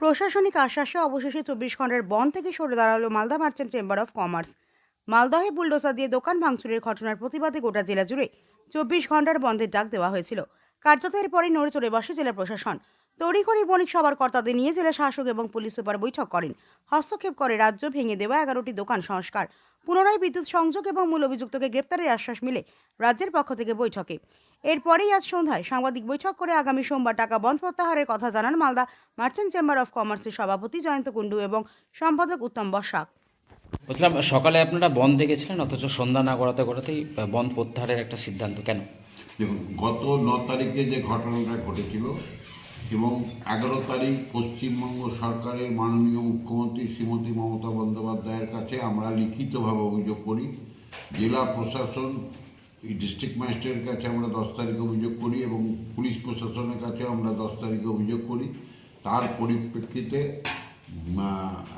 প্রশাসনিক আশ্বাসে অবশেষে চব্বিশ ঘণ্টার বন থেকে সরে দাঁড়াল Malda merchant chamber of commerce মালদহে bulldozer দিয়ে দোকান ভাঙচুরের ঘটনার প্রতিবাদে গোটা জেলা জুড়ে চব্বিশ ঘণ্টার বন্ধের ডাক দেওয়া হয়েছিল। কার্যত এরপরই নড়ে চড়ে বসে জেলা প্রশাসন। তড়িঘড়ি বণিক সবার কর্তাদের নিয়ে জেলা শাসক এবং পুলিশ সুপার বৈঠক করেন। হস্তক্ষেপ করে রাজ্য ভেঙে দেওয়া এগারোটি দোকান সংস্কার। পুনরায় বিদ্যুৎ সংযোগ এবং মূল অভিযুক্তকে গ্রেপ্তারের আশ্বাস মিলে রাজ্যের পক্ষ থেকে বৈঠকে। এরপরেই আজ সন্ধ্যায় সাংবাদিক বৈঠক করে আগামী সোমবার টাকা বন্ধ প্রত্যাহারের কথা জানান মালদা মার্চেন্ট চেম্বার অফ কমার্সের সভাপতি জয়ন্ত কুণ্ডু এবং সম্পাদক উত্তম বসাক। বলছিলাম সকালে আপনারা বন্ধ দেখেছিলেন অথচ সন্ধ্যা না করাতে করাতেই বন্ধ প্রত্যাহারের একটা সিদ্ধান্ত। কেন? দেখুন গত ন তারিখে যে ঘটনাটা ঘটেছিল এবং এগারো তারিখ পশ্চিমবঙ্গ সরকারের মাননীয় মুখ্যমন্ত্রী শ্রীমতী মমতা বন্দ্যোপাধ্যায়ের কাছে আমরা লিখিতভাবে অভিযোগ করি। জেলা প্রশাসন ডিস্ট্রিক্ট ম্যাজিস্ট্রেটের কাছে আমরা দশ তারিখে অভিযোগ করি এবং পুলিশ প্রশাসনের কাছে আমরা দশ তারিখে অভিযোগ করি। তার পরিপ্রেক্ষিতে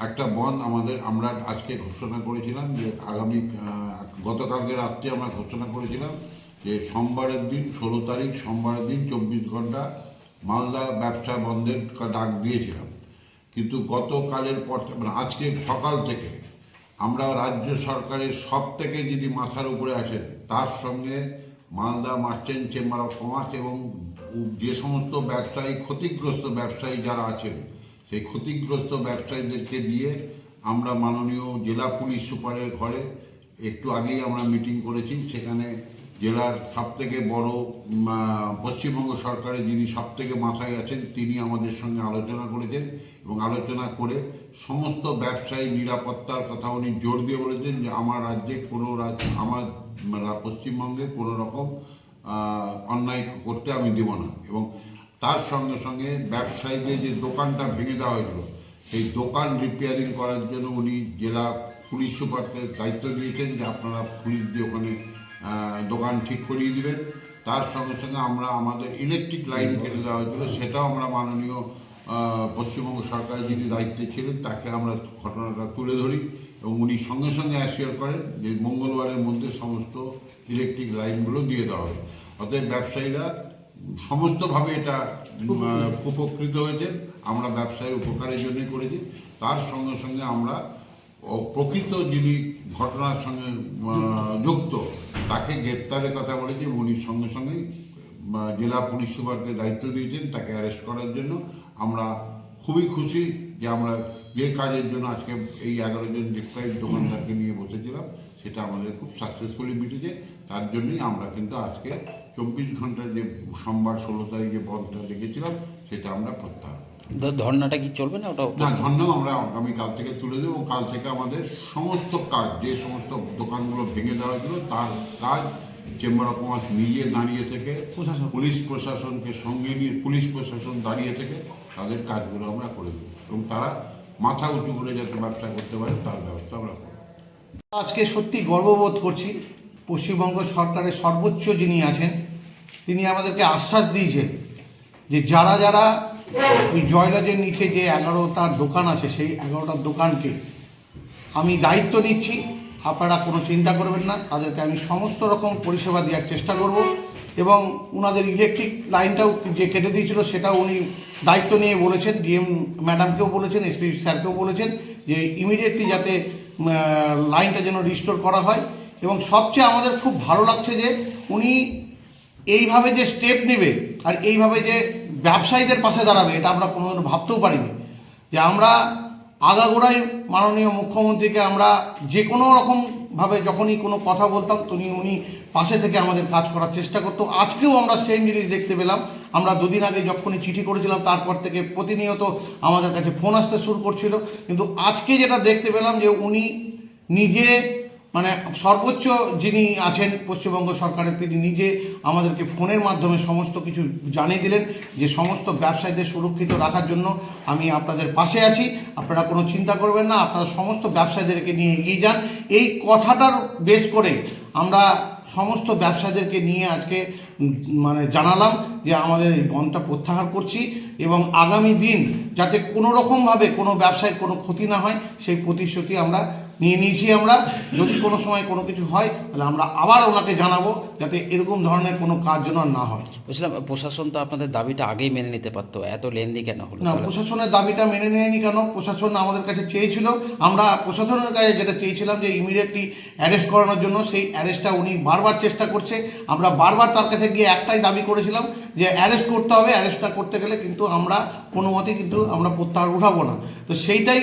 একটা বন্ধ আমাদের, আমরা আজকে ঘোষণা করেছিলাম যে আগামী গতকালকে রাত্রে আমরা ঘোষণা করেছিলাম যে সোমবারের দিন, ষোলো তারিখ, সোমবারের দিন চব্বিশ ঘণ্টা মালদা ব্যবসা বন্ধের ডাক দিয়েছিলাম। কিন্তু গতকালের পর মানে আজকে সকাল থেকে আমরা রাজ্য সরকারের সব থেকে যিনি মাথার উপরে আছেন তার সঙ্গে Malda merchant chamber of commerce এবং যে সমস্ত ব্যবসায়ী, ক্ষতিগ্রস্ত ব্যবসায়ী যারা আছেন, সেই ক্ষতিগ্রস্ত ব্যবসায়ীদেরকে দিয়ে আমরা মাননীয় জেলা পুলিশ সুপারের ঘরে একটু আগেই আমরা মিটিং করেছি। সেখানে জেলার সবথেকে বড় পশ্চিমবঙ্গ সরকারের যিনি সবথেকে মাথায় আছেন, তিনি আমাদের সঙ্গে আলোচনা করেছেন এবং আলোচনা করে সমস্ত ব্যবসায়ী নিরাপত্তার কথা উনি জোর দিয়ে বলেছেন যে আমার রাজ্যে কোনো রাজ্য আমার পশ্চিমবঙ্গে কোনো রকম অন্যায় করতে আমি দেব না। এবং তার সঙ্গে সঙ্গে ব্যবসায়ীদের যে দোকানটা ভেঙে দেওয়া হয়েছিল, সেই দোকান রিপেয়ারিং করার জন্য উনি জেলা পুলিশ সুপারকে দায়িত্ব দিয়েছেন যে আপনারা পুলিশ দিয়ে ওখানে দোকান ঠিক করিয়ে দিবেন। তার সঙ্গে সঙ্গে আমরা আমাদের ইলেকট্রিক লাইন কেটে দেওয়া হয়েছিল। সেটাও আমরা মাননীয় পশ্চিমবঙ্গ সরকার যিনি দায়িত্বে ছিলেন, তাকে আমরা ঘটনাটা তুলে ধরি এবং উনি সঙ্গে সঙ্গে অ্যাসিওর করেন যে মঙ্গলবারের মধ্যে সমস্ত ইলেকট্রিক লাইনগুলো দিয়ে দেওয়া হবে। অতএব ব্যবসায়ীরা সমস্তভাবে এটা উপকৃত হয়েছে। আমরা ব্যবসায়ের উপকারের জন্যই করেছি। তার সঙ্গে সঙ্গে আমরা প্রকৃত যিনি ঘটনার সঙ্গে যুক্ত তাকে গ্রেপ্তারের কথা বলেছি উনি সঙ্গে সঙ্গেই জেলা পুলিশ সুপারকে দায়িত্ব দিয়েছেন তাকে অ্যারেস্ট করার জন্য। আমরা খুবই খুশি যে আমরা যে কাজের জন্য আজকে এই এগারো জন ডিপ্রাইভ দোকানদারকে নিয়ে বসেছিলাম, সেটা আমাদের খুব সাকসেসফুলি মিটেছে। তার জন্যই আমরা কিন্তু আজকে চব্বিশ ঘণ্টার যে সোমবার ষোলো তারিখে বন্ধটা দেখেছিলাম, সেটা আমরা প্রত্যাহার ধর্নাটা কি চলবে না ওটা না ধন্য আমরা আগামী কাল থেকে তুলে দেবো। কাল থেকে আমাদের সমস্ত কাজ যে সমস্ত দোকানগুলো ভেঙে দেওয়া হয়েছিল তার কাজ চেম্বার অফ কমার্স নিজে দাঁড়িয়ে থেকে প্রশাসন। পুলিশ প্রশাসনকে সঙ্গে নিয়ে পুলিশ প্রশাসন দাঁড়িয়ে থেকে তাদের কাজগুলো আমরা করে দেবো এবং তারা মাথা উঁচু করে যাতে ব্যবসা করতে পারে তার ব্যবস্থা আমরা করব। আজকে সত্যি গর্ববোধ করছি পশ্চিমবঙ্গ সরকারের সর্বোচ্চ যিনি আছেন তিনি আমাদেরকে আশ্বাস দিয়েছেন যে যারা যারা ওই জয়লজের নিচে যে এগারোটার দোকান আছে, সেই এগারোটার দোকানকে আমি দায়িত্ব নিচ্ছি। আপনারা কোনো চিন্তা করবেন না, তাদেরকে আমি সমস্ত রকম পরিষেবা দেওয়ার চেষ্টা করব এবং ওনাদের ইলেকট্রিক লাইনটাও যে কেটে দিয়েছিল, সেটাও উনি দায়িত্ব নিয়ে বলেছেন ডিএম ম্যাডামকেও বলেছেন এসপি স্যারকেও বলেছেন যে ইমিডিয়েটলি যাতে লাইনটা যেন রিস্টোর করা হয়। এবং সবচেয়ে আমাদের খুব ভালো লাগছে যে উনি এইভাবে যে স্টেপ নেবে আর এইভাবে যে ব্যবসায়ীদের পাশে দাঁড়াবে, এটা আমরা কোনো ভাবতেও পারিনি। যে আমরা আগাগোড়াই মাননীয় মুখ্যমন্ত্রীকে আমরা যে কোনো রকমভাবে যখনই কোনো কথা বলতাম, তিনি উনি পাশে থেকে আমাদের কাজ করার চেষ্টা করতো। আজকেও আমরা সেম জিনিস দেখতে পেলাম। আমরা দুদিন আগে যখনই চিঠি করেছিলাম, তারপর থেকে প্রতিনিয়ত আমাদের কাছে ফোন আসতে শুরু করছিল। কিন্তু আজকে যেটা দেখতে পেলাম যে উনি নিজে মানে সর্বোচ্চ যিনি আছেন পশ্চিমবঙ্গ সরকারের, তিনি নিজে আমাদেরকে ফোনের মাধ্যমে সমস্ত কিছু জানিয়ে দিলেন যে সমস্ত ব্যবসায়ীদের সুরক্ষিত রাখার জন্য আমি আপনাদের পাশে আছি। আপনারা কোনো চিন্তা করবেন না, আপনারা সমস্ত ব্যবসায়ীদেরকে নিয়ে এগিয়ে যান। এই কথাটার বেশ করে আমরা সমস্ত ব্যবসায়ীদেরকে নিয়ে আজকে মানে জানালাম যে আমাদের এই বনটা প্রত্যাহার করছি এবং আগামী দিন যাতে কোনো রকমভাবে কোনো ব্যবসায়ের কোনো ক্ষতি না হয়, সেই প্রতিশ্রুতি আমরা নিয়ে নিয়েছি আমরা। যদি কোনো সময় কোনো কিছু হয় তাহলে আমরা আবার ওনাকে জানাব যাতে এরকম ধরনের কোনো কাজ যেন না হয়। বুঝলাম প্রশাসন তো আপনাদের দাবিটা আগেই মেনে নিতে পারতো এত লেন্দি কেন হলো না? প্রশাসনের দাবিটা মেনে নেয়নি কেন? প্রশাসন আমাদের কাছে চেয়েছিল আমরা প্রশাসনের কাছে যেটা চেয়েছিলাম যে ইমিডিয়েটলি অ্যারেস্ট করানোর জন্য সেই অ্যারেস্টটা উনি বারবার চেষ্টা করছে। আমরা বারবার তার কাছে গিয়ে একটাই দাবি করেছিলাম যে অ্যারেস্ট করতে হবে অ্যারেস্টটা করতে গেলে কিন্তু আমরা কোনো মতেই কিন্তু আমরা প্রত্যাহার উঠাবো না। তো সেইটাই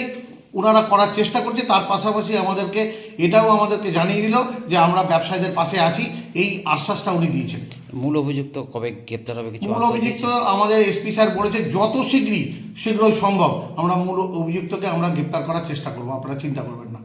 ওনারা করার চেষ্টা করছে তার পাশাপাশি আমাদেরকে এটাও আমাদেরকে জানিয়ে দিল যে আমরা ব্যবসায়ীদের পাশে আছি এই আশ্বাসটা উনি দিয়েছেন। মূল অভিযুক্ত কবে গ্রেপ্তার হবে কিছু মূল অভিযুক্ত আমাদের এসপি স্যার বলেছে যত শীঘ্রই শীঘ্রই সম্ভব আমরা মূল অভিযুক্তকে আমরা গ্রেপ্তার করার চেষ্টা করব আপনারা চিন্তা করবেন না।